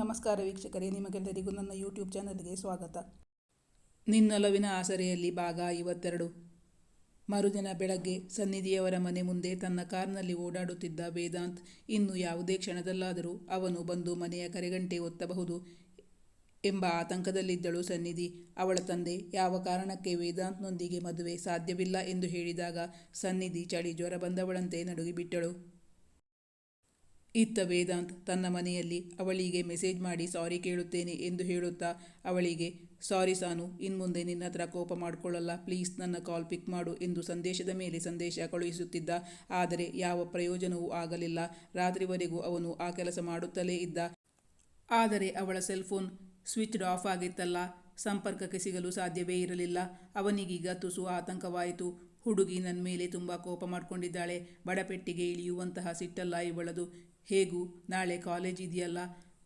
ನಮಸ್ಕಾರ ವೀಕ್ಷಕರೇ, ನಿಮಗೆಲ್ಲರಿಗೂ ನನ್ನ ಯೂಟ್ಯೂಬ್ ಚಾನಲ್ಗೆ ಸ್ವಾಗತ. ನಿನ್ನೊಲವಿನ ಆಸರೆಯಲ್ಲಿ ಭಾಗ ಐವತ್ತೆರಡು. ಮರುದಿನ ಬೆಳಗ್ಗೆ ಸನ್ನಿಧಿಯವರ ಮನೆ ಮುಂದೆ ತನ್ನ ಕಾರ್ನಲ್ಲಿ ಓಡಾಡುತ್ತಿದ್ದ ವೇದಾಂತ್ ಇನ್ನು ಯಾವುದೇ ಕ್ಷಣದಲ್ಲಾದರೂ ಅವನು ಬಂದು ಮನೆಯ ಕರೆಗಂಟೆ ಒತ್ತಬಹುದು ಎಂಬ ಆತಂಕದಲ್ಲಿದ್ದಳು ಸನ್ನಿಧಿ. ಅವಳ ತಂದೆ, ಯಾವ ಕಾರಣಕ್ಕೆ ವೇದಾಂತ್ನೊಂದಿಗೆ ಮದುವೆ ಸಾಧ್ಯವಿಲ್ಲ ಎಂದು ಹೇಳಿದಾಗ ಸನ್ನಿಧಿ ಚಳಿ ಜ್ವರ ಬಂದವಳಂತೆ ನಡುಗಿಬಿಟ್ಟಳು. ಇತ್ತ ವೇದಾಂತ್ ತನ್ನ ಮನೆಯಲ್ಲಿ ಅವಳಿಗೆ ಮೆಸೇಜ್ ಮಾಡಿ ಸಾರಿ ಕೇಳುತ್ತೇನೆ ಎಂದು ಹೇಳುತ್ತಾ ಅವಳಿಗೆ, ಸಾರಿ ಸಾನು, ಇನ್ಮುಂದೆ ನಿನ್ನ ಹತ್ರ ಕೋಪ ಮಾಡಿಕೊಳ್ಳಲ್ಲ, ಪ್ಲೀಸ್ ನನ್ನ ಕಾಲ್ ಪಿಕ್ ಮಾಡು ಎಂದು ಸಂದೇಶದ ಮೇಲೆ ಸಂದೇಶ ಕಳುಹಿಸುತ್ತಿದ್ದ. ಆದರೆ ಯಾವ ಪ್ರಯೋಜನವೂ ಆಗಲಿಲ್ಲ. ರಾತ್ರಿವರೆಗೂ ಅವನು ಆ ಕೆಲಸ ಮಾಡುತ್ತಲೇ ಇದ್ದ. ಆದರೆ ಅವಳ ಸೆಲ್ಫೋನ್ ಸ್ವಿಚ್ಡ್ ಆಫ್ ಆಗಿತ್ತಲ್ಲ. ಸಂಪರ್ಕಕ್ಕೆ ಸಿಗಲು ಸಾಧ್ಯವೇ ಇರಲಿಲ್ಲ. ಅವನಿಗೀಗ ತುಸು ಆತಂಕವಾಯಿತು. ಹುಡುಗಿ ನನ್ನ ಮೇಲೆ ತುಂಬ ಕೋಪ ಮಾಡಿಕೊಂಡಿದ್ದಾಳೆ. ಬಡಪೆಟ್ಟಿಗೆ ಇಳಿಯುವಂತಹ ಸಿಟ್ಟಲ್ಲ ಇವಳದು. ಹೇಗೂ ನಾಳೆ ಕಾಲೇಜ್ ಇದೆಯಲ್ಲ?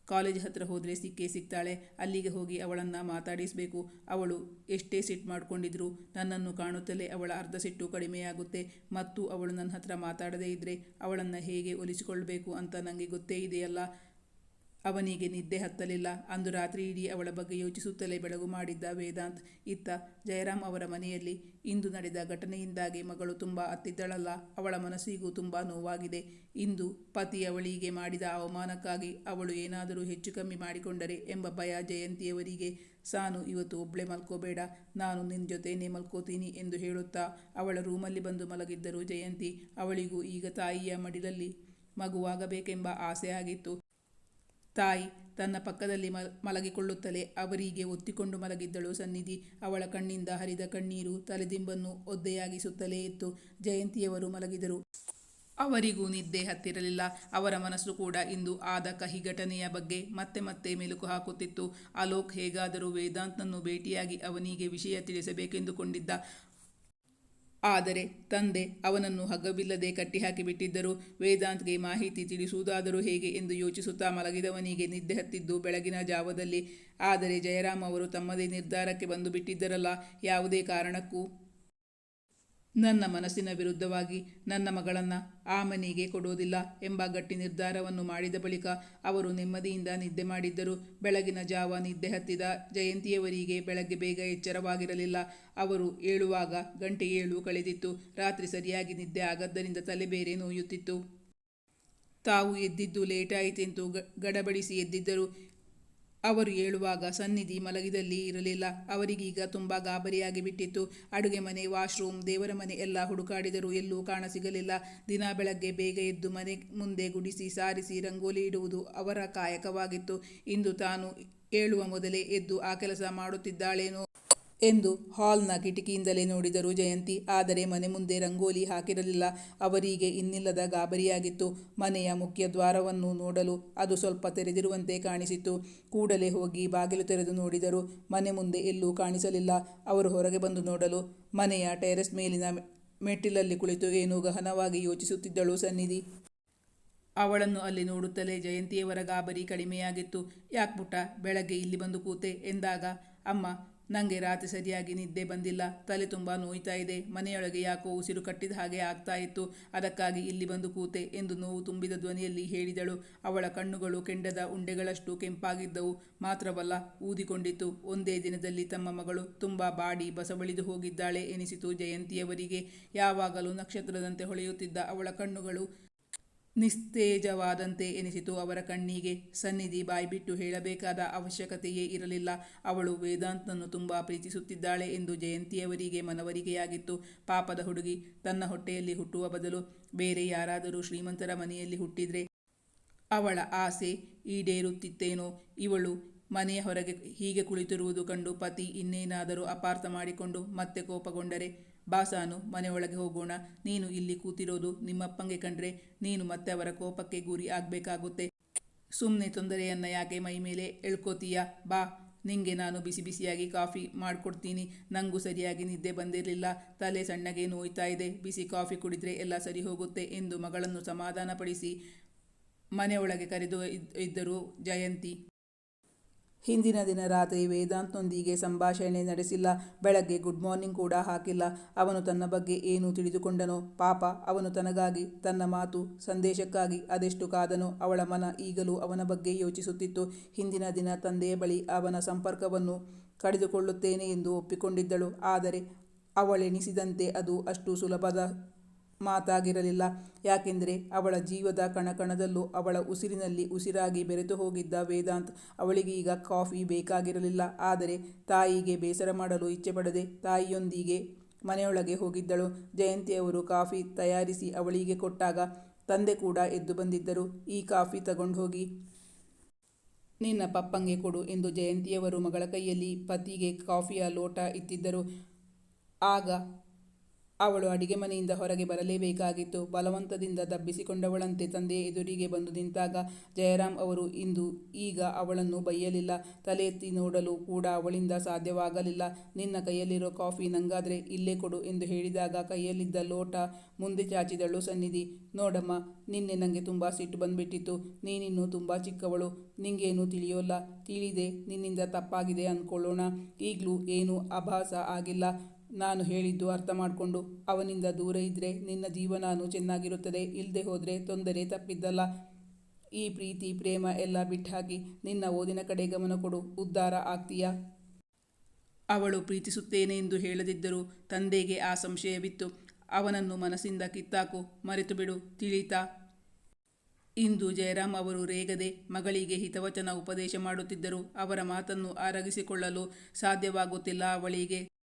ಕಾಲೇಜ್ ಹತ್ರ ಹೋದರೆ ಸಿಕ್ಕೇ ಸಿಗ್ತಾಳೆ. ಅಲ್ಲಿಗೆ ಹೋಗಿ ಅವಳನ್ನು ಮಾತಾಡಿಸಬೇಕು. ಅವಳು ಎಷ್ಟೇ ಸಿಟ್ಟು ಮಾಡಿಕೊಂಡಿದ್ರು ನನ್ನನ್ನು ಕಾಣುತ್ತಲೇ ಅವಳ ಅರ್ಧ ಸಿಟ್ಟು ಕಡಿಮೆಯಾಗುತ್ತೆ. ಮತ್ತು ಅವಳು ನನ್ನ ಹತ್ರ ಮಾತಾಡದೇ ಇದ್ದರೆ ಅವಳನ್ನು ಹೇಗೆ ಒಲಿಸಿಕೊಳ್ಬೇಕು ಅಂತ ನನಗೆ ಗೊತ್ತೇ ಇದೆಯಲ್ಲ? ಅವನಿಗೆ ನಿದ್ದೆ ಹತ್ತಲಿಲ್ಲ. ಅಂದು ರಾತ್ರಿ ಇಡೀ ಅವಳ ಬಗ್ಗೆ ಯೋಚಿಸುತ್ತಲೇ ಬೆಳಗು ಮಾಡಿದ್ದ ವೇದಾಂತ್, ಇತ್ತ ಜಯರಾಮ್ ಅವರ ಮನೆಯಲ್ಲಿ ಇಂದು ನಡೆದ ಘಟನೆಯಿಂದಾಗಿ ಮಗಳು ತುಂಬ ಅತ್ತಿದ್ದಳಲ್ಲ. ಅವಳ ಮನಸ್ಸಿಗೂ ತುಂಬ ನೋವಾಗಿದೆ. ಇಂದು ಪತಿ ಅವಳಿಗೆ ಮಾಡಿದ ಅವಮಾನಕ್ಕಾಗಿ ಅವಳು ಏನಾದರೂ ಹೆಚ್ಚು ಕಮ್ಮಿ ಮಾಡಿಕೊಂಡರೆ ಎಂಬ ಭಯ ಜಯಂತಿಯವರಿಗೆ. ಸಾನು, ಇವತ್ತು ಒಬ್ಬಳೆ ಮಲ್ಕೋಬೇಡ. ನಾನು ನಿನ್ನ ಜೊತೆನೇ ಮಲ್ಕೋತೀನಿ ಎಂದು ಹೇಳುತ್ತಾ ಅವಳ ರೂಮಲ್ಲಿ ಬಂದು ಮಲಗಿದ್ದರು ಜಯಂತಿ. ಅವಳಿಗೂ ಈಗ ತಾಯಿಯ ಮಡಿಲಲ್ಲಿ ಮಗುವಾಗಬೇಕೆಂಬ ಆಸೆ ಆಗಿತ್ತು. ತಾಯಿ ತನ್ನ ಪಕ್ಕದಲ್ಲಿ ಮಲ ಮಲಗಿಕೊಳ್ಳುತ್ತಲೇ ಅವರಿಗೆ ಒತ್ತಿಕೊಂಡು ಮಲಗಿದ್ದಳು. ಸನ್ನಿಧಿ ಅವಳ ಕಣ್ಣಿಂದ ಹರಿದ ಕಣ್ಣೀರು ತಲೆದಿಂಬನ್ನು ಒದ್ದೆಯಾಗಿಸುತ್ತಲೇ ಇತ್ತು. ಜಯಂತಿಯವರು ಮಲಗಿದರು. ಅವರಿಗೂ ನಿದ್ದೆ ಹತ್ತಿರಲಿಲ್ಲ. ಅವರ ಮನಸ್ಸು ಕೂಡ ಇಂದು ಆದ ಕಹಿ ಘಟನೆಯ ಬಗ್ಗೆ ಮತ್ತೆ ಮತ್ತೆ ಮೆಲುಕು ಹಾಕುತ್ತಿತ್ತು. ಅಲೋಕ್ ಹೇಗಾದರೂ ವೇದಾಂತ್ನನ್ನು ಭೇಟಿಯಾಗಿ ಅವನಿಗೆ ವಿಷಯ ತಿಳಿಸಬೇಕೆಂದುಕೊಂಡಿದ್ದ ಆದರೆ ತಂದೆ ಅವನನ್ನು ಹಗ್ಗವಿಲ್ಲದೆ ಕಟ್ಟಿಹಾಕಿಬಿಟ್ಟಿದ್ದರು. ವೇದಾಂತ್ಗೆ ಮಾಹಿತಿ ತಿಳಿಸುವುದಾದರೂ ಹೇಗೆ ಎಂದು ಯೋಚಿಸುತ್ತಾ ಮಲಗಿದವನಿಗೆ ನಿದ್ದೆ ಹತ್ತಿದ್ದು ಬೆಳಗಿನ ಜಾವದಲ್ಲಿ. ಆದರೆ ಜಯರಾಮ್ ಅವರು ತಮ್ಮದೇ ನಿರ್ಧಾರಕ್ಕೆ ಬಂದು ಬಿಟ್ಟಿದ್ದರಲ್ಲ ಯಾವುದೇ ಕಾರಣಕ್ಕೂ ನನ್ನ ಮನಸ್ಸಿನ ವಿರುದ್ಧವಾಗಿ ನನ್ನ ಮಗಳನ್ನು ಆ ಮನೆಗೆ ಕೊಡೋದಿಲ್ಲ ಎಂಬ ಗಟ್ಟಿ ನಿರ್ಧಾರವನ್ನು ಮಾಡಿದ ಬಳಿಕ ಅವರು ನೆಮ್ಮದಿಯಿಂದ ನಿದ್ದೆ ಮಾಡಿದ್ದರು. ಬೆಳಗಿನ ಜಾವ ನಿದ್ದೆ ಹತ್ತಿದ ಜಯಂತಿಯವರಿಗೆ ಬೆಳಗ್ಗೆ ಬೇಗ ಎಚ್ಚರವಾಗಿರಲಿಲ್ಲ. ಅವರು ಏಳುವಾಗ ಗಂಟೆ ಏಳು ಕಳೆದಿತ್ತು. ರಾತ್ರಿ ಸರಿಯಾಗಿ ನಿದ್ದೆ ಆಗದ್ದರಿಂದ ತಲೆ ಬೇರೆ ನೋಯುತ್ತಿತ್ತು. ತಾವು ಎದ್ದಿದ್ದು ಲೇಟಾಯಿತೆಂದು ಗಡಬಡಿಸಿ ಎದ್ದಿದ್ದರು. ಅವರು ಏಳುವಾಗ ಸನ್ನಿಧಿ ಮಲಗಿದಲ್ಲಿ ಇರಲಿಲ್ಲ. ಅವರಿಗೀಗ ತುಂಬ ಗಾಬರಿಯಾಗಿ ಬಿಟ್ಟಿತ್ತು. ಅಡುಗೆ ಮನೆ, ವಾಶ್ರೂಮ್, ದೇವರ ಮನೆ ಎಲ್ಲ ಹುಡುಕಾಡಿದರೂ ಎಲ್ಲೂ ಕಾಣಸಿಗಲಿಲ್ಲ ದಿನ ಬೆಳಗ್ಗೆ ಬೇಗ ಎದ್ದು ಮನೆ ಮುಂದೆ ಗುಡಿಸಿ, ಸಾರಿಸಿ, ರಂಗೋಲಿ ಇಡುವುದು ಅವರ ಕಾಯಕವಾಗಿತ್ತು. ಇಂದು ತಾನು ಏಳುವ ಮೊದಲೇ ಎದ್ದು ಆ ಕೆಲಸ ಮಾಡುತ್ತಿದ್ದಾಳೇನೋ ಎಂದು ಹಾಲ್ನ ಕಿಟಕಿಯಿಂದಲೇ ನೋಡಿದರು ಜಯಂತಿ. ಆದರೆ ಮನೆ ಮುಂದೆ ರಂಗೋಲಿ ಹಾಕಿರಲಿಲ್ಲ. ಅವರಿಗೆ ಇನ್ನಿಲ್ಲದ ಗಾಬರಿಯಾಗಿತ್ತು. ಮನೆಯ ಮುಖ್ಯ ದ್ವಾರವನ್ನು ನೋಡಲು ಅದು ಸ್ವಲ್ಪ ತೆರೆದಿರುವಂತೆ ಕಾಣಿಸಿತು ಕೂಡಲೇ ಹೋಗಿ ಬಾಗಿಲು ತೆರೆದು ನೋಡಿದರು. ಮನೆ ಮುಂದೆ ಎಲ್ಲೂ ಕಾಣಿಸಲಿಲ್ಲ. ಅವರು ಹೊರಗೆ ಬಂದು ನೋಡಲು ಮನೆಯ ಟೆರೆಸ್ ಮೇಲಿನ ಮೆಟ್ಟಿಲಲ್ಲಿ ಕುಳಿತು ಏನೋ ಗಹನವಾಗಿ ಯೋಚಿಸುತ್ತಿದ್ದಳು ಸನ್ನಿಧಿ. ಅವಳನ್ನು ಅಲ್ಲಿ ನೋಡುತ್ತಲೇ ಜಯಂತಿಯವರ ಗಾಬರಿ ಕಡಿಮೆಯಾಗಿತ್ತು. ಯಾಕ್ಬುಟ್ಟ ಬೆಳಗ್ಗೆ ಇಲ್ಲಿ ಬಂದು ಕೂತೆ ಎಂದಾಗ, ಅಮ್ಮ ನನಗೆ ರಾತ್ರಿ ಸರಿಯಾಗಿ ನಿದ್ದೆ ಬಂದಿಲ್ಲ. ತಲೆ ತುಂಬ ನೋಯ್ತಾ ಇದೆ. ಮನೆಯೊಳಗೆ ಯಾಕೋ ಉಸಿರು ಕಟ್ಟಿದ ಹಾಗೆ ಆಗ್ತಾ ಇತ್ತು. ಅದಕ್ಕಾಗಿ ಇಲ್ಲಿ ಬಂದು ಕೂತೆ ಎಂದು ನೋವು ತುಂಬಿದ ಧ್ವನಿಯಲ್ಲಿ ಹೇಳಿದಳು. ಅವಳ ಕಣ್ಣುಗಳು ಕೆಂಡದ ಉಂಡೆಗಳಷ್ಟು ಕೆಂಪಾಗಿದ್ದವು. ಮಾತ್ರವಲ್ಲ, ಊದಿಕೊಂಡಿತ್ತು. ಒಂದೇ ದಿನದಲ್ಲಿ ತಮ್ಮ ಮಗಳು ತುಂಬ ಬಾಡಿ ಬಸವಳಿದು ಹೋಗಿದ್ದಾಳೆ ಎನಿಸಿತು ಜಯಂತಿಯವರಿಗೆ. ಯಾವಾಗಲೂ ನಕ್ಷತ್ರದಂತೆ ಹೊಳೆಯುತ್ತಿದ್ದ ಅವಳ ಕಣ್ಣುಗಳು ನಿಸ್ತೇಜವಾದಂತೆ ಎನಿಸಿತು ಅವರ ಕಣ್ಣಿಗೆ. ಸನ್ನಿಧಿ ಬಾಯ್ಬಿಟ್ಟು ಹೇಳಬೇಕಾದ ಅವಶ್ಯಕತೆಯೇ ಇರಲಿಲ್ಲ. ಅವಳು ವೇದಾಂತನನ್ನು ತುಂಬ ಪ್ರೀತಿಸುತ್ತಿದ್ದಾಳೆ ಎಂದು ಜಯಂತಿಯವರಿಗೆ ಮನವರಿಕೆಯಾಗಿತ್ತು. ಪಾಪದ ಹುಡುಗಿ, ತನ್ನ ಹೊಟ್ಟೆಯಲ್ಲಿ ಹುಟ್ಟುವ ಬದಲು ಬೇರೆ ಯಾರಾದರೂ ಶ್ರೀಮಂತರ ಮನೆಯಲ್ಲಿ ಹುಟ್ಟಿದ್ರೆ ಅವಳ ಆಸೆ ಈಡೇರುತ್ತಿತ್ತೇನೋ. ಇವಳು ಮನೆಯ ಹೊರಗೆ ಹೀಗೆ ಕುಳಿತಿರುವುದು ಕಂಡು ಪತಿ ಇನ್ನೇನಾದರೂ ಅಪಾರ್ಥ ಮಾಡಿಕೊಂಡು ಮತ್ತೆ ಕೋಪಗೊಂಡರೆ ಬಾಸಾನು ಮನೆಯೊಳಗೆ ಹೋಗೋಣ. ನೀನು ಇಲ್ಲಿ ಕೂತಿರೋದು ನಿಮ್ಮಪ್ಪಂಗೆ ಕಂಡ್ರೆ ನೀನು ಮತ್ತೆ ಅವರ ಕೋಪಕ್ಕೆ ಗುರಿ ಆಗಬೇಕಾಗುತ್ತೆ. ಸುಮ್ಮನೆ ತೊಂದರೆಯನ್ನ ಯಾಕೆ ಮೈ ಮೇಲೆ ಎಳ್ಕೋತೀಯ? ಬಾ, ನಿಂಗೆ ನಾನು ಬಿಸಿ ಬಿಸಿಯಾಗಿ ಕಾಫಿ ಮಾಡಿಕೊಡ್ತೀನಿ. ನನಗೂ ಸರಿಯಾಗಿ ನಿದ್ದೆ ಬಂದಿರಲಿಲ್ಲ. ತಲೆ ಸಣ್ಣಗೆ ನೋಯ್ತಾ ಇದೆ. ಬಿಸಿ ಕಾಫಿ ಕುಡಿದ್ರೆ ಎಲ್ಲ ಸರಿ ಹೋಗುತ್ತೆ ಎಂದು ಮಗಳನ್ನು ಸಮಾಧಾನಪಡಿಸಿ ಮನೆಯೊಳಗೆ ಕರೆದು ಇದ್ದರು ಜಯಂತಿ. ಹಿಂದಿನ ದಿನ ರಾತ್ರಿ ವೇದಾಂತ್ನೊಂದಿಗೆ ಸಂಭಾಷಣೆ ನಡೆಸಿಲ್ಲ. ಬೆಳಗ್ಗೆ ಗುಡ್ ಮಾರ್ನಿಂಗ್ ಕೂಡ ಹಾಕಿಲ್ಲ. ಅವನು ತನ್ನ ಬಗ್ಗೆ ಏನು ತಿಳಿದುಕೊಂಡನೋ ಪಾಪ ಅವನು ತನಗಾಗಿ, ತನ್ನ ಮಾತು ಸಂದೇಶಕ್ಕಾಗಿ ಅದೆಷ್ಟು ಕಾದನೋ ಅವಳ ಮನ ಈಗಲೂ ಅವನ ಬಗ್ಗೆ ಯೋಚಿಸುತ್ತಿತ್ತು. ಹಿಂದಿನ ದಿನ ತಂದೆಯ ಬಳಿ ಅವನ ಸಂಪರ್ಕವನ್ನು ಕಡಿದುಕೊಳ್ಳುತ್ತೇನೆ ಎಂದು ಒಪ್ಪಿಕೊಂಡಿದ್ದಳು. ಆದರೆ ಅವಳೆನಿಸಿದಂತೆ ಅದು ಅಷ್ಟು ಸುಲಭದ ಮಾತಾಗಿರಲಿಲ್ಲ. ಯಾಕೆಂದರೆ ಅವಳ ಜೀವದ ಕಣಕಣದಲ್ಲೂ ಅವಳ ಉಸಿರಿನಲ್ಲಿ ಉಸಿರಾಗಿ ಬೆರೆತು ಹೋಗಿದ್ದ ವೇದಾಂತ್ ಅವಳಿಗೆ ಈಗ ಕಾಫಿ ಬೇಕಾಗಿರಲಿಲ್ಲ. ಆದರೆ ತಾಯಿಗೆ ಬೇಸರ ಮಾಡಲು ಇಚ್ಛೆಪಡದೆ ತಾಯಿಯೊಂದಿಗೆ ಮನೆಯೊಳಗೆ ಹೋಗಿದ್ದಳು. ಜಯಂತಿಯವರು ಕಾಫಿ ತಯಾರಿಸಿ ಅವಳಿಗೆ ಕೊಟ್ಟಾಗ ತಂದೆ ಕೂಡ ಎದ್ದು ಬಂದಿದ್ದರು. ಈ ಕಾಫಿ ತಗೊಂಡು ಹೋಗಿ ನಿನ್ನ ಪಪ್ಪಂಗೆ ಕೊಡು ಎಂದು ಜಯಂತಿಯವರು ಮಗಳ ಕೈಯಲ್ಲಿ ಪತಿಗೆ ಕಾಫಿಯ ಲೋಟ ಇತ್ತಿದ್ದರು ಆಗ ಅವಳು ಅಡಿಗೆ ಮನೆಯಿಂದ ಹೊರಗೆ ಬರಲೇಬೇಕಾಗಿತ್ತು. ಬಲವಂತದಿಂದ ದಬ್ಬಿಸಿಕೊಂಡವಳಂತೆ ತಂದೆ ಎದುರಿಗೆ ಬಂದು ನಿಂತಾಗ ಜಯರಾಮ್ ಅವರು, ಇಂದು ಈಗ ಅವಳನ್ನು ಬೈಯಲಿಲ್ಲ. ತಲೆ ಎತ್ತಿ ನೋಡಲು ಕೂಡ ಅವಳಿಂದ ಸಾಧ್ಯವಾಗಲಿಲ್ಲ. ನಿನ್ನ ಕೈಯಲ್ಲಿರೋ ಕಾಫಿ ನಂಗಾದರೆ ಇಲ್ಲೇ ಕೊಡು ಎಂದು ಹೇಳಿದಾಗ ಕೈಯಲ್ಲಿದ್ದ ಲೋಟ ಮುಂದೆ ಚಾಚಿದಳು ಸನ್ನಿಧಿ. ನೋಡಮ್ಮ, ನಿನ್ನೆ ನನಗೆ ತುಂಬ ಸಿಟ್ಟು ಬಂದುಬಿಟ್ಟಿತ್ತು. ನೀನಿನ್ನು ತುಂಬ ಚಿಕ್ಕವಳು. ನಿಂಗೇನು ತಿಳಿಯೋಲ್ಲ. ತಿಳಿದೆ ನಿನ್ನಿಂದ ತಪ್ಪಾಗಿದೆ ಅಂದ್ಕೊಳ್ಳೋಣ ಈಗಲೂ ಏನೂ ಅಭಾಸ ಆಗಿಲ್ಲ. ನಾನು ಹೇಳಿದ್ದು ಅರ್ಥ ಮಾಡಿಕೊಂಡು, ಅವನಿಂದ ದೂರ ಇದ್ದರೆ ನಿನ್ನ ಜೀವನಾನು ಚೆನ್ನಾಗಿರುತ್ತದೆ ಇಲ್ಲದೆ ಹೋದರೆ ತೊಂದರೆ ತಪ್ಪಿದ್ದಲ್ಲ. ಈ ಪ್ರೀತಿ, ಪ್ರೇಮ ಎಲ್ಲ ಬಿಟ್ಟಾಕಿ ನಿನ್ನ ಓದಿನ ಕಡೆ ಗಮನ ಕೊಡು, ಉದ್ಧಾರ ಆಗ್ತೀಯಾ? ಅವಳು ಪ್ರೀತಿಸುತ್ತೇನೆ ಎಂದು ಹೇಳದಿದ್ದರೂ ತಂದೆಗೆ ಆ ಸಂಶಯವಿತ್ತು. ಅವನನ್ನು ಮನಸ್ಸಿಂದ ಕಿತ್ತಾಕು ಮರೆತು ಬಿಡು ತಿಳಿತಾ? ಇಂದು ಜಯರಾಮ್ ಅವರು ರೇಗದೆ ಮಗಳಿಗೆ ಹಿತವಚನ ಉಪದೇಶ ಮಾಡುತ್ತಿದ್ದರು ಅವರ ಮಾತನ್ನು ಆರಗಿಸಿಕೊಳ್ಳಲು ಸಾಧ್ಯವಾಗುತ್ತಿಲ್ಲ ಅವಳಿಗೆ.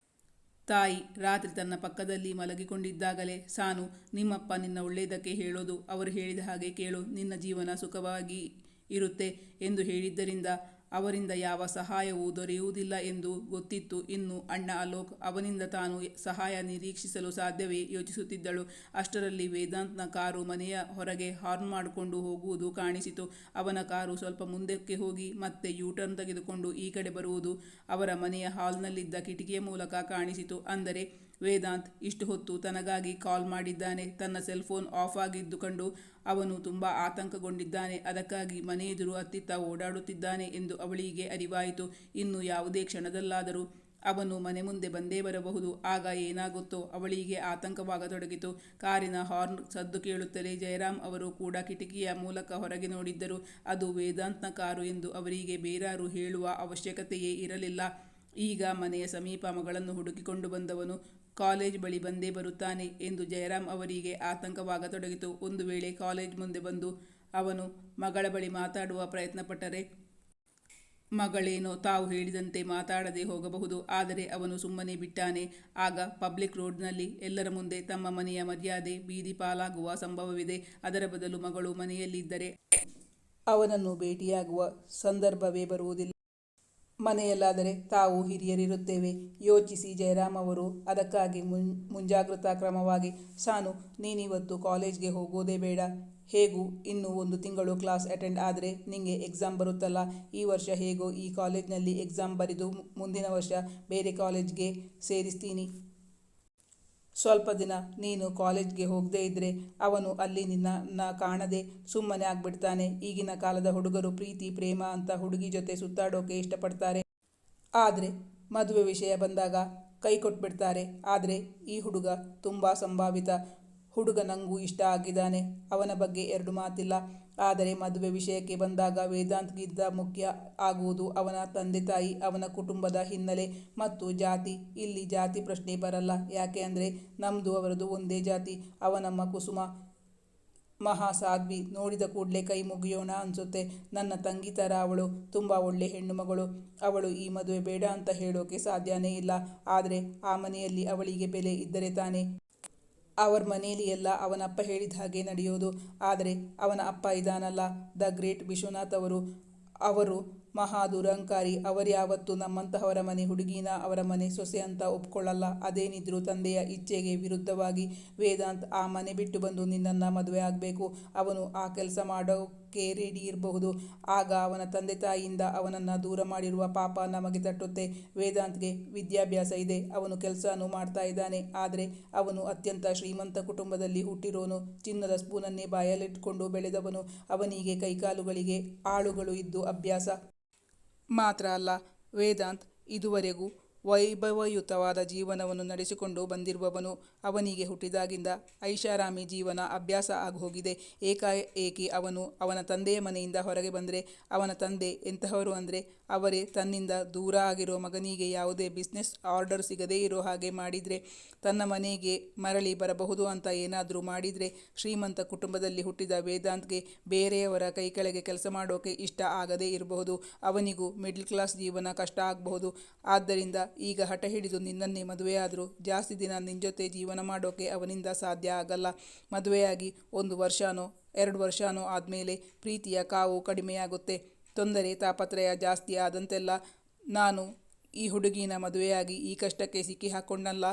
ತಾಯಿ ರಾತ್ರಿ ತನ್ನ ಪಕ್ಕದಲ್ಲಿ ಮಲಗಿಕೊಂಡಿದ್ದಾಗಲೇ, ಸಾನು, ನಿಮ್ಮಪ್ಪ ನಿನ್ನ ಒಳ್ಳೆಯದಕ್ಕೆ ಹೇಳೋದು, ಅವರು ಹೇಳಿದ ಹಾಗೆ ಕೇಳು, ನಿನ್ನ ಜೀವನ ಸುಖವಾಗಿ ಇರುತ್ತೆ ಎಂದು ಹೇಳಿದ್ದರಿಂದ ಅವರಿಂದ ಯಾವ ಸಹಾಯವೂ ದೊರೆಯುವುದಿಲ್ಲ ಎಂದು ಗೊತ್ತಿತ್ತು. ಇನ್ನು ಅಣ್ಣ ಅಲೋಕ್ ಅವನಿಂದ ತಾನು ಸಹಾಯ ನಿರೀಕ್ಷಿಸಲು ಸಾಧ್ಯವೇ ಯೋಚಿಸುತ್ತಿದ್ದಳು. ಅಷ್ಟರಲ್ಲಿ ವೇದಾಂತ್ನ ಕಾರು ಮನೆಯ ಹೊರಗೆ ಹಾರ್ನ್ ಮಾಡಿಕೊಂಡು ಹೋಗುವುದು ಕಾಣಿಸಿತು. ಅವನ ಕಾರು ಸ್ವಲ್ಪ ಮುಂದಕ್ಕೆ ಹೋಗಿ ಮತ್ತೆ ಯೂಟರ್ನ್ ತೆಗೆದುಕೊಂಡು ಈ ಕಡೆ ಬರುವುದು ಅವರ ಮನೆಯ ಹಾಲ್ನಲ್ಲಿದ್ದ ಕಿಟಕಿಯ ಮೂಲಕ ಕಾಣಿಸಿತು. ಅಂದರೆ ವೇದಾಂತ್ ಇಷ್ಟು ಹೊತ್ತು ತನಗಾಗಿ ಕಾಲ್ ಮಾಡಿದ್ದಾನೆ. ತನ್ನ ಸೆಲ್ ಫೋನ್ ಆಫ್ ಆಗಿದ್ದು ಕಂಡು ಅವನು ತುಂಬ ಆತಂಕಗೊಂಡಿದ್ದಾನೆ. ಅದಕ್ಕಾಗಿ ಮನೆ ಎದುರು ಅತ್ತಿತ್ತ ಓಡಾಡುತ್ತಿದ್ದಾನೆ ಎಂದು ಅವಳಿಗೆ ಅರಿವಾಯಿತು. ಇನ್ನು ಯಾವುದೇ ಕ್ಷಣದಲ್ಲಾದರೂ ಅವನು ಮನೆ ಮುಂದೆ ಬಂದೇ ಬರಬಹುದು. ಆಗ ಏನಾಗುತ್ತೋ ಅವಳಿಗೆ ಆತಂಕವಾಗತೊಡಗಿತು. ಕಾರಿನ ಹಾರ್ನ್ ಸದ್ದು ಕೇಳುತ್ತಲೇ ಜಯರಾಮ್ ಅವರು ಕೂಡ ಕಿಟಕಿಯ ಮೂಲಕ ಹೊರಗೆ ನೋಡಿದ್ದರು. ಅದು ವೇದಾಂತ್ನ ಕಾರು ಎಂದು ಅವರಿಗೆ ಬೇರಾರು ಹೇಳುವ ಅವಶ್ಯಕತೆಯೇ ಇರಲಿಲ್ಲ. ಈಗ ಮನೆಯ ಸಮೀಪ ಮಗಳನ್ನು ಹುಡುಕಿಕೊಂಡು ಬಂದವನು ಕಾಲೇಜ್ ಬಳಿ ಬಂದೇ ಬರುತ್ತಾನೆ ಎಂದು ಜಯರಾಮ್ ಅವರಿಗೆ ಆತಂಕವಾಗತೊಡಗಿತು. ಒಂದು ವೇಳೆ ಕಾಲೇಜ್ ಮುಂದೆ ಬಂದು ಅವನು ಮಗಳ ಬಳಿ ಮಾತಾಡುವ ಪ್ರಯತ್ನಪಟ್ಟರೆ ಮಗಳೇನೋ ತಾವು ಹೇಳಿದಂತೆ ಮಾತಾಡದೆ ಹೋಗಬಹುದು. ಆದರೆ ಅವನು ಸುಮ್ಮನೆ ಬಿಟ್ಟಾನೆ. ಆಗ ಪಬ್ಲಿಕ್ ರೋಡ್ನಲ್ಲಿ ಎಲ್ಲರ ಮುಂದೆ ತಮ್ಮ ಮನೆಯ ಮರ್ಯಾದೆ ಬೀದಿ ಪಾಲಾಗುವ ಸಂಭವವಿದೆ. ಅದರ ಬದಲು ಮಗಳು ಮನೆಯಲ್ಲಿದ್ದರೆ ಅವನನ್ನು ಭೇಟಿಯಾಗುವ ಸಂದರ್ಭವೇ ಬರುವುದಿಲ್ಲ. ಮನೆಯಲ್ಲಾದರೆ ತಾವು ಹಿರಿಯರಿರುತ್ತೇವೆ. ಯೋಚಿಸಿ ಜಯರಾಮ್ ಅವರು, ಅದಕ್ಕಾಗಿ ಮುನ್, ಮುಂಜಾಗ್ರತಾ ಕ್ರಮವಾಗಿ, ಸಾನು, ನೀನಿವತ್ತು ಕಾಲೇಜ್ಗೆ ಹೋಗೋದೇ ಬೇಡ. ಹೇಗೂ? ಇನ್ನು ಒಂದು ತಿಂಗಳು ಕ್ಲಾಸ್ ಅಟೆಂಡ್ ಆದರೆ ನಿಂಗೆ ಎಕ್ಸಾಮ್ ಬರುತ್ತಲ್ಲ. ಈ ವರ್ಷ ಹೇಗೋ, ಈ ಕಾಲೇಜ್ನಲ್ಲಿ ಎಕ್ಸಾಮ್ ಬರೆದು ಮುಂದಿನ ವರ್ಷ ಬೇರೆ ಕಾಲೇಜ್ಗೆ ಸೇರಿಸ್ತೀನಿ. ಸ್ವಲ್ಪ ದಿನ ನೀನು ಕಾಲೇಜ್ಗೆ ಹೋಗದೇ ಇದ್ದರೆ ಅವನು ಅಲ್ಲಿ ನಿನ್ನ ಕಾಣದೆ ಸುಮ್ಮನೆ ಆಗ್ಬಿಡ್ತಾನೆ. ಈಗಿನ ಕಾಲದ ಹುಡುಗರು ಪ್ರೀತಿ, ಪ್ರೇಮ ಅಂತ ಹುಡುಗಿ ಜೊತೆ ಸುತ್ತಾಡೋಕೆ ಇಷ್ಟಪಡ್ತಾರೆ. ಆದರೆ ಮದುವೆ ವಿಷಯ ಬಂದಾಗ ಕೈ ಕೊಟ್ಬಿಡ್ತಾರೆ. ಆದರೆ ಈ ಹುಡುಗ ತುಂಬ ಸಂಭಾವಿತ. ಹುಡುಗ ನಂಗೂ ಇಷ್ಟ ಆಗಿದ್ದಾನೆ. ಅವನ ಬಗ್ಗೆ ಎರಡು ಮಾತಿಲ್ಲ. ಆದರೆ ಮದುವೆ ವಿಷಯಕ್ಕೆ ಬಂದಾಗ ವೇದಾಂತ್ಗಿಂತ ಮುಖ್ಯ ಆಗುವುದು ಅವನ ತಂದೆ ತಾಯಿ, ಅವನ ಕುಟುಂಬದ ಹಿನ್ನೆಲೆ ಮತ್ತು ಜಾತಿ. ಇಲ್ಲಿ ಜಾತಿ ಪ್ರಶ್ನೆ ಬರಲ್ಲ. ಯಾಕೆ ಅಂದರೆ ನಮ್ಮದು ಅವರದು ಒಂದೇ ಜಾತಿ. ಅವನಮ್ಮ ಕುಸುಮ ಮಹಾ ಸಾಧ್ವಿ ನೋಡಿದ ಕೂಡಲೇ ಕೈ ಮುಗಿಯೋಣ ಅನಿಸುತ್ತೆ. ನನ್ನ ತಂಗಿ ಥರ ಅವಳು. ತುಂಬ ಒಳ್ಳೆ ಹೆಣ್ಣು ಮಗಳು. ಅವಳು ಈ ಮದುವೆ ಬೇಡ ಅಂತ ಹೇಳೋಕೆ ಸಾಧ್ಯನೇ ಇಲ್ಲ. ಆದರೆ ಆ ಮನೆಯಲ್ಲಿ ಅವಳಿಗೆ ಬೆಲೆ ಇದ್ದರೆ ತಾನೇ? ಅವರ ಮನೆಯಲ್ಲಿ ಎಲ್ಲ ಅವನಪ್ಪ ಹೇಳಿದ ಹಾಗೆ ನಡೆಯೋದು. ಆದರೆ ಅವನ ಅಪ್ಪ ಇದಾನಲ್ಲ. ದ ಗ್ರೇಟ್ ವಿಶ್ವನಾಥ್ ಅವರು ಅವರು ಮಹಾ ದುರಂಕಾರಿ ಅವರ್ಯಾವತ್ತೂ ನಮ್ಮಂತಹವರ ಮನೆ ಹುಡುಗಿನ ಅವರ ಮನೆ ಸೊಸೆ ಅಂತ ಒಪ್ಕೊಳ್ಳಲ್ಲ. ಅದೇನಿದ್ರು ತಂದೆಯ ಇಚ್ಛೆಗೆ ವಿರುದ್ಧವಾಗಿ ವೇದಾಂತ್ ಆ ಮನೆ ಬಿಟ್ಟು ಬಂದು ನಿನ್ನನ್ನು ಮದುವೆ ಆಗಬೇಕು. ಅವನು ಆ ಕೆಲಸ ಮಾಡೋಕ್ಕೆ ರೆಡಿ ಇರಬಹುದು. ಆಗ ಅವನ ತಂದೆ ತಾಯಿಯಿಂದ ಅವನನ್ನು ದೂರ ಮಾಡಿರುವ ಪಾಪ ನಮಗೆ ತಟ್ಟುತ್ತೆ. ವೇದಾಂತ್ಗೆ ವಿದ್ಯಾಭ್ಯಾಸ ಇದೆ. ಅವನು ಕೆಲಸನೂ ಮಾಡ್ತಾ ಇದ್ದಾನೆ. ಆದರೆ ಅವನು ಅತ್ಯಂತ ಶ್ರೀಮಂತ ಕುಟುಂಬದಲ್ಲಿ ಹುಟ್ಟಿರೋನು. ಚಿನ್ನದ ಸ್ಪೂನನ್ನೇ ಬಾಯಲ್ಲಿಟ್ಕೊಂಡು ಬೆಳೆದವನು. ಅವನಿಗೆ ಕೈಕಾಲುಗಳಿಗೆ ಆಳುಗಳು ಇದ್ದು ಅಭ್ಯಾಸ ಮಾತ್ರ ಅಲ್ಲ. ವೇದಾಂತ್ ಇದುವರೆಗೂ ವೈಭವಯುತವಾದ ಜೀವನವನ್ನು ನಡೆಸಿಕೊಂಡು ಬಂದಿರುವವನು ಅವನಿಗೆ ಹುಟ್ಟಿದಾಗಿಂದ ಐಷಾರಾಮಿ ಜೀವನ ಅಭ್ಯಾಸ ಆಗೋಗಿದೆ. ಏಕಾಏಕಿ ಅವನು ಅವನ ತಂದೆಯ ಮನೆಯಿಂದ ಹೊರಗೆ ಬಂದರೆ ಅವನ ತಂದೆ ಎಂತಹವರು ಅಂದರೆ ಅವರೇ ತನ್ನಿಂದ ದೂರ ಆಗಿರೋ ಮಗನಿಗೆ ಯಾವುದೇ ಬಿಸ್ನೆಸ್ ಆರ್ಡರ್ ಸಿಗದೇ ಇರೋ ಹಾಗೆ ಮಾಡಿದರೆ ತನ್ನ ಮನೆಗೆ ಮರಳಿ ಬರಬಹುದು ಅಂತ ಏನಾದರೂ ಮಾಡಿದರೆ ಶ್ರೀಮಂತ ಕುಟುಂಬದಲ್ಲಿ ಹುಟ್ಟಿದ ವೇದಾಂತ್ಗೆ ಬೇರೆಯವರ ಕೈ ಕೆಳಗೆ ಕೆಲಸ ಮಾಡೋಕೆ ಇಷ್ಟ ಆಗದೇ ಇರಬಹುದು. ಅವನಿಗೂ ಮಿಡ್ಲ್ ಕ್ಲಾಸ್ ಜೀವನ ಕಷ್ಟ ಆಗಬಹುದು. ಆದ್ದರಿಂದ ಈಗ ಹಠ ಹಿಡಿದು ನಿನ್ನನ್ನೇ ಮದುವೆಯಾದರೂ ಜಾಸ್ತಿ ದಿನ ನಿನ್ನ ಜೊತೆ ಜೀವನ ಮಾಡೋಕೆ ಅವನಿಂದ ಸಾಧ್ಯ ಆಗಲ್ಲ. ಮದುವೆಯಾಗಿ ಒಂದು ವರ್ಷನೋ ಎರಡು ವರ್ಷನೋ ಆದಮೇಲೆ ಪ್ರೀತಿಯ ಕಾವು ಕಡಿಮೆಯಾಗುತ್ತೆ. ತೊಂದರೆ ತಾಪತ್ರಯ ಜಾಸ್ತಿ ಆದಂತೆಲ್ಲ ನಾನು ಈ ಹುಡುಗಿನ ಮದುವೆಯಾಗಿ ಈ ಕಷ್ಟಕ್ಕೆ ಸಿಕ್ಕಿ ಹಾಕ್ಕೊಂಡಲ್ಲ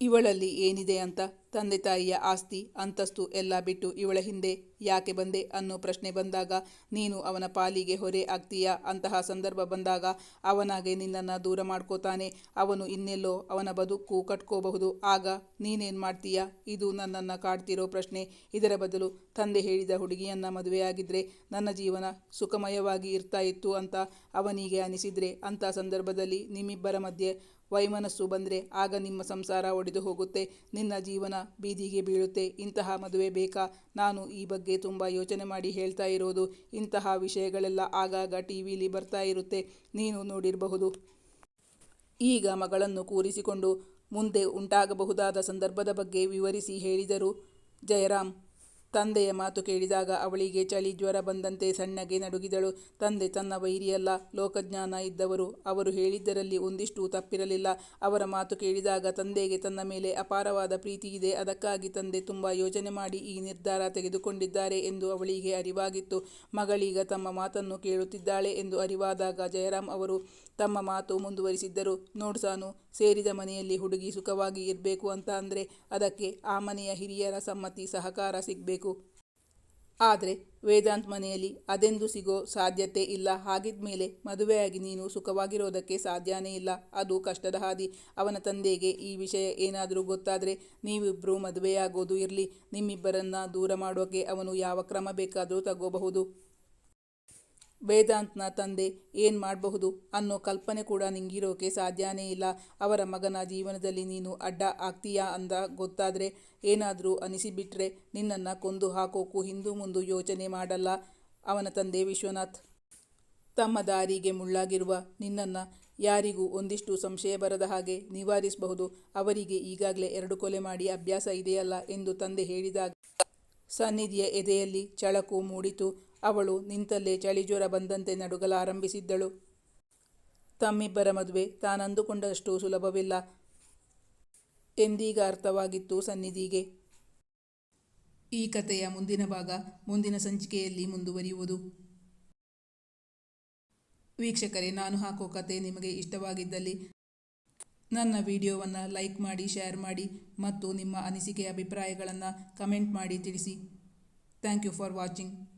ಇವಳಲ್ಲಿ ಏನಿದೆ ಅಂತ? ತಂದೆ ತಾಯಿಯ ಆಸ್ತಿ, ಅಂತಸ್ತು ಎಲ್ಲ ಬಿಟ್ಟು ಇವಳ ಹಿಂದೆ ಯಾಕೆ ಬಂದೆ ಅನ್ನೋ ಪ್ರಶ್ನೆ ಬಂದಾಗ, ನೀನು ಅವನ ಪಾಲಿಗೆ ಹೊರೆ ಆಗ್ತೀಯಾ? ಅಂತಹ ಸಂದರ್ಭ ಬಂದಾಗ ಅವನಾಗೆ ನಿನ್ನನ್ನು ದೂರ ಮಾಡ್ಕೋತಾನೆ. ಅವನು ಇನ್ನೆಲ್ಲೋ ಅವನ ಬದುಕು ಕಟ್ಕೋಬಹುದು. ಆಗ ನೀನೇನು ಮಾಡ್ತೀಯಾ? ಇದು ನನ್ನನ್ನು ಕಾಡ್ತಿರೋ ಪ್ರಶ್ನೆ. ಇದರ ಬದಲು ತಂದೆ ಹೇಳಿದ ಹುಡುಗಿಯನ್ನ ಮದುವೆಯಾಗಿದ್ದರೆ ನನ್ನ ಜೀವನ ಸುಖಮಯವಾಗಿ ಇರ್ತಾ ಇತ್ತು ಅಂತ ಅವನಿಗೆ ಅನಿಸಿದರೆ, ಅಂಥ ಸಂದರ್ಭದಲ್ಲಿ ನಿಮ್ಮಿಬ್ಬರ ಮಧ್ಯೆ ವೈಮನಸ್ಸು ಬಂದರೆ ಆಗ ನಿಮ್ಮ ಸಂಸಾರ ಒಡೆದು ಹೋಗುತ್ತೆ, ನಿನ್ನ ಜೀವನ ಬೀದಿಗೆ ಬೀಳುತ್ತೆ. ಇಂತಹ ಮದುವೆ ಬೇಕಾ? ನಾನು ಈ ಬಗ್ಗೆ ತುಂಬ ಯೋಚನೆ ಮಾಡಿ ಹೇಳ್ತಾ ಇರೋದು. ಇಂತಹ ವಿಷಯಗಳೆಲ್ಲ ಆಗಾಗ ಟಿ ವಿಲಿ ಬರ್ತಾ ಇರುತ್ತೆ. ನೀನು ನೋಡಿರಬಹುದು. ಈಗ ಮಗಳನ್ನು ಕೂರಿಸಿಕೊಂಡು ಮುಂದೆ ಉಂಟಾಗಬಹುದಾದ ಸಂದರ್ಭದ ಬಗ್ಗೆ ವಿವರಿಸಿ ಹೇಳಿದರು. ಜಯರಾಮ್. ತಂದೆಯ ಮಾತು ಕೇಳಿದಾಗ ಅವಳಿಗೆ ಚಳಿ ಜ್ವರ ಬಂದಂತೆ ಸಣ್ಣಗೆ ನಡುಗಿದಳು. ತಂದೆ ತನ್ನ ವೈರಿಯಲ್ಲ, ಲೋಕಜ್ಞಾನ ಇದ್ದವರು. ಅವರು ಹೇಳಿದ್ದರಲ್ಲಿ ಒಂದಿಷ್ಟು ತಪ್ಪಿರಲಿಲ್ಲ. ಅವರ ಮಾತು ಕೇಳಿದಾಗ ತಂದೆಗೆ ತನ್ನ ಮೇಲೆ ಅಪಾರವಾದ ಪ್ರೀತಿ ಇದೆ. ಅದಕ್ಕಾಗಿ ತಂದೆ ತುಂಬ ಯೋಜನೆ ಮಾಡಿ ಈ ನಿರ್ಧಾರ ತೆಗೆದುಕೊಂಡಿದ್ದಾರೆ ಎಂದು ಅವಳಿಗೆ ಅರಿವಾಗಿತ್ತು. ಮಗಳೀಗ ತಮ್ಮ ಮಾತನ್ನು ಕೇಳುತ್ತಿದ್ದಾಳೆ ಎಂದು ಅರಿವಾದಾಗ ಜಯರಾಮ್ ಅವರು ತಮ್ಮ ಮಾತು ಮುಂದುವರಿಸಿದ್ದರು. ನೋಡ್ಸಾನು ಸೇರಿದ ಮನೆಯಲ್ಲಿ ಹುಡುಗಿ ಸುಖವಾಗಿ ಇರಬೇಕು ಅಂತ ಅಂದರೆ ಅದಕ್ಕೆ ಆ ಮನೆಯ ಹಿರಿಯರ ಸಮ್ಮತಿ, ಸಹಕಾರ ಸಿಗಬೇಕು. ಆದರೆ ವೇದಾಂತ್ ಮನೆಯಲ್ಲಿ ಅದೆಂದು ಸಿಗೋ ಸಾಧ್ಯತೆ ಇಲ್ಲ. ಹಾಗಿದ್ಮೇಲೆ ಮದುವೆಯಾಗಿ ನೀನು ಸುಖವಾಗಿರೋದಕ್ಕೆ ಸಾಧ್ಯನೇ ಇಲ್ಲ. ಅದು ಕಷ್ಟದ ಹಾದಿ. ಅವನ ತಂದೆಗೆ ಈ ವಿಷಯ ಏನಾದರೂ ಗೊತ್ತಾದರೆ ನೀವಿಬ್ಬರೂ ಮದುವೆಯಾಗೋದು ಇರಲಿ. ನಿಮ್ಮಿಬ್ಬರನ್ನ ದೂರ ಮಾಡೋಕೆ ಅವನು ಯಾವ ಕ್ರಮ ಬೇಕಾದರೂ ತಗೋಬಹುದು. ವೇದಾಂತ್ನ ತಂದೆ ಏನು ಮಾಡಬಹುದು ಅನ್ನೋ ಕಲ್ಪನೆ ಕೂಡ ನಿಂಗಿರೋಕೆ ಸಾಧ್ಯನೇ ಇಲ್ಲ. ಅವರ ಮಗನ ಜೀವನದಲ್ಲಿ ನೀನು ಅಡ್ಡ ಆಗ್ತೀಯಾ ಅಂದ ಗೊತ್ತಾದರೆ ಏನಾದರೂ ಅನಿಸಿಬಿಟ್ರೆ ನಿನ್ನನ್ನು ಕೊಂದು ಹಾಕೋಕ್ಕೂ ಹಿಂದೂ ಮುಂದು ಯೋಚನೆ ಮಾಡಲ್ಲ ಅವನ ತಂದೆ ವಿಶ್ವನಾಥ್. ತಮ್ಮ ದಾರಿಗೆ ಮುಳ್ಳಾಗಿರುವ ನಿನ್ನನ್ನು ಯಾರಿಗೂ ಒಂದಿಷ್ಟು ಸಂಶಯ ಬರದ ಹಾಗೆ ನಿವಾರಿಸಬಹುದು. ಅವರಿಗೆ ಈಗಾಗಲೇ ಎರಡು ಕೊಲೆ ಮಾಡಿ ಅಭ್ಯಾಸ ಇದೆಯಲ್ಲ ಎಂದು ತಂದೆ ಹೇಳಿದಾಗ ಸನ್ನಿಧಿಯ ಎದೆಯಲ್ಲಿ ಚಳಕು ಮೂಡಿತು. ಅವಳು ನಿಂತಲ್ಲೇ ಚಳಿಜ್ವರ ಬಂದಂತೆ ನಡುಗಲಾರಂಭಿಸಿದ್ದಳು. ತಮ್ಮಿಬ್ಬರ ಮದುವೆ ತಾನಂದುಕೊಂಡಷ್ಟು ಸುಲಭವಿಲ್ಲ. ಎಂದೀಗ ಅರ್ಥವಾಗಿತ್ತು ಸನ್ನಿಧಿಗೆ. ಈ ಕಥೆಯ ಮುಂದಿನ ಭಾಗ ಮುಂದಿನ ಸಂಚಿಕೆಯಲ್ಲಿ ಮುಂದುವರಿಯುವುದು. ವೀಕ್ಷಕರೇ, ನಾನು ಹಾಕೋ ಕತೆ ನಿಮಗೆ ಇಷ್ಟವಾಗಿದ್ದಲ್ಲಿ ನನ್ನ ವಿಡಿಯೋವನ್ನು ಲೈಕ್ ಮಾಡಿ, ಶೇರ್ ಮಾಡಿ ಮತ್ತು ನಿಮ್ಮ ಅನಿಸಿಕೆ, ಅಭಿಪ್ರಾಯಗಳನ್ನು ಕಮೆಂಟ್ ಮಾಡಿ ತಿಳಿಸಿ. Thank you for watching.